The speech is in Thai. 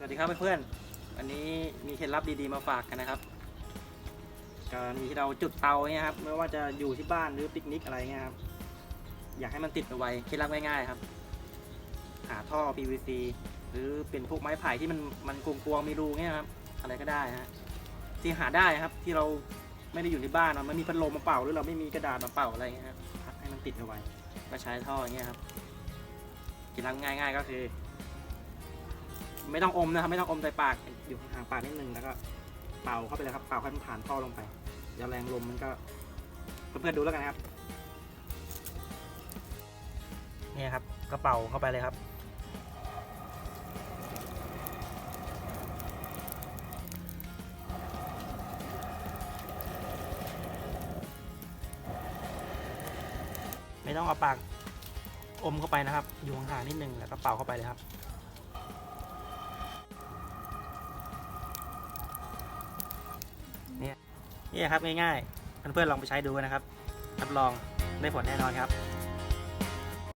สวัสดีครับเพื่อนๆวันนี้มีเคล็ดลับดีๆมาฝากกันนะครับกรณีที่เราจุดเตาเนี่ยครับไม่ว่าจะอยู่ที่บ้านหรือปิกนิกอะไรเงี้ยครับอยากให้มันติดเอาไว้เคล็ดลับง่ายๆครับ หาท่อ PVC หรือเป็นพวกไม้ไผ่ที่มันมันกวงๆมีรูเงี้ยครับอะไรก็ได้ฮะที่หาได้ครับที่เราไม่ได้อยู่ที่บ้านเราไม่มีพัดลมมาเป่าหรือเราไม่มีกระดาษมาเป่าอะไรเงี้ยครับให้มันติดเอาไว้ก็ใช้ท่อเงี้ยครับเคล็ดลับง่าย ๆ ก็คือ ไม่ต้องอมนะครับไม่ต้องอมใส่ปากอยู่ห่างๆปากนิดนึงแล้วก็เป่าเข้าไปเลยครับเป่าให้มันผ่านท่อลงไปเดี๋ยวแรงลมมันก็เพื่อนๆดูแล้วกันนะครับนี่ครับก็เป่าเข้าไปเลยครับ ไม่ต้องเอาปากอมเข้าไปนะครับ อยู่ห่างๆนิดนึงแล้วก็เป่าเข้าไปเลยครับ นี่ครับง่ายๆเพื่อนๆลองไปใช้ดูนะครับรับรองได้ผลแน่นอนครับ